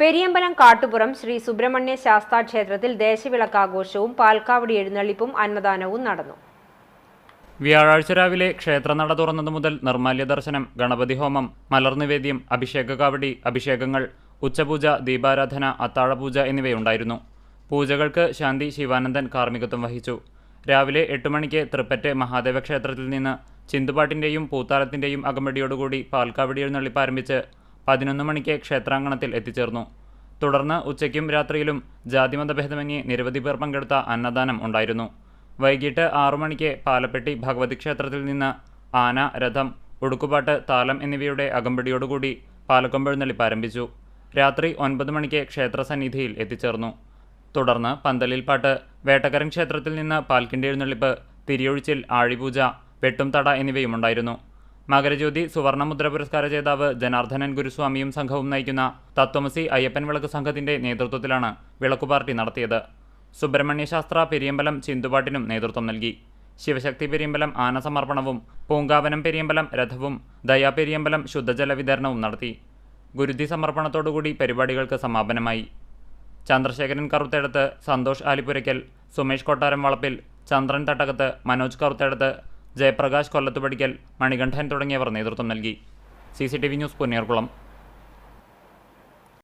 പെരിയമ്പലം കാട്ടുപുറം ശ്രീ സുബ്രഹ്മണ്യ ശാസ്താ ക്ഷേത്രത്തിൽ ദേശവിളക്കാഘോഷവും പാൽക്കാവടി എഴുന്നള്ളിപ്പും അന്നദാനവും നടന്നു. വ്യാഴാഴ്ച രാവിലെ ക്ഷേത്രനട തുറന്നതു മുതൽ നിർമാല്യ ദർശനം ഗണപതി ഹോമം മലർനിവേദ്യം അഭിഷേക കാവടി അഭിഷേകങ്ങൾ ഉച്ചപൂജ ദീപാരാധന അത്താഴപൂജ എന്നിവയുണ്ടായിരുന്നു. പൂജകൾക്ക് ശാന്തി ശിവാനന്ദൻ കാർമ്മികത്വം വഹിച്ചു. രാവിലെ എട്ട് മണിക്ക് തൃപ്പറ്റ് മഹാദേവ ക്ഷേത്രത്തിൽ നിന്ന് ചിന്തുപാട്ടിന്റെയും പൂത്താലത്തിന്റെയും അകമ്പടിയോടുകൂടി പാൽക്കാവടി എഴുന്നള്ളിപ്പ് ആരംഭിച്ച് പതിനൊന്ന് മണിക്ക് ക്ഷേത്രാങ്കണത്തിൽ എത്തിച്ചേർന്നു. തുടർന്ന് ഉച്ചയ്ക്കും രാത്രിയിലും ജാതിമതഭേദമന്യേ നിരവധി പേർ പങ്കെടുത്ത അന്നദാനം ഉണ്ടായിരുന്നു. വൈകിട്ട് ആറു മണിക്ക് പാലപ്പെട്ടി ഭഗവതി ക്ഷേത്രത്തിൽ നിന്ന് ആന രഥം ഉടുക്കുപാട്ട് താലം എന്നിവയുടെ അകമ്പടിയോടുകൂടി പാലക്കൊമ്പെഴുന്നള്ളിപ്പ് ആരംഭിച്ചു രാത്രി ഒൻപത് മണിക്ക് ക്ഷേത്രസന്നിധിയിൽ എത്തിച്ചേർന്നു. തുടർന്ന് പന്തലിൽ പാട്ട് വേട്ടക്കരൻ ക്ഷേത്രത്തിൽ നിന്ന് പാൽക്കിണ്ടി എഴുന്നള്ളിപ്പ് തിരിയൊഴിച്ചിൽ ആഴിപൂജ വെട്ടുംതട എന്നിവയുമുണ്ടായിരുന്നു. മകരജ്യോതി സുവർണമുദ്ര പുരസ്കാര ജേതാവ് ജനാർദ്ദനൻ ഗുരുസ്വാമിയും സംഘവും നയിക്കുന്ന തത്വമസി അയ്യപ്പൻ വിളക്ക് സംഘത്തിന്റെ നേതൃത്വത്തിലാണ് വിളക്കു പാർട്ടി നടത്തിയത്. സുബ്രഹ്മണ്യ ശാസ്ത്ര പെരിയമ്പലം ചിന്തുപാട്ടിനും നേതൃത്വം നൽകി. ശിവശക്തി പെരിയമ്പലം ആനസമർപ്പണവും പൂങ്കാവനം പെരിയമ്പലം രഥവും ദയാ പെരിയമ്പലം ശുദ്ധജല വിതരണവും നടത്തി. ഗുരുതി സമർപ്പണത്തോടുകൂടി പരിപാടികൾക്ക് സമാപനമായി. ചന്ദ്രശേഖരൻ കറുത്തേടത്ത് സന്തോഷ് ആലിപ്പുരയ്ക്കൽ സുമേഷ് കൊട്ടാരം വളപ്പിൽ ചന്ദ്രൻ തട്ടകത്ത് മനോജ് കറുത്തേടത്ത് ജയപ്രകാശ് കൊല്ലത്തുപടിക്കൽ മണികണ്ഠൻ തുടങ്ങിയവർ നേതൃത്വം നൽകി. C news Ponniyarkulam.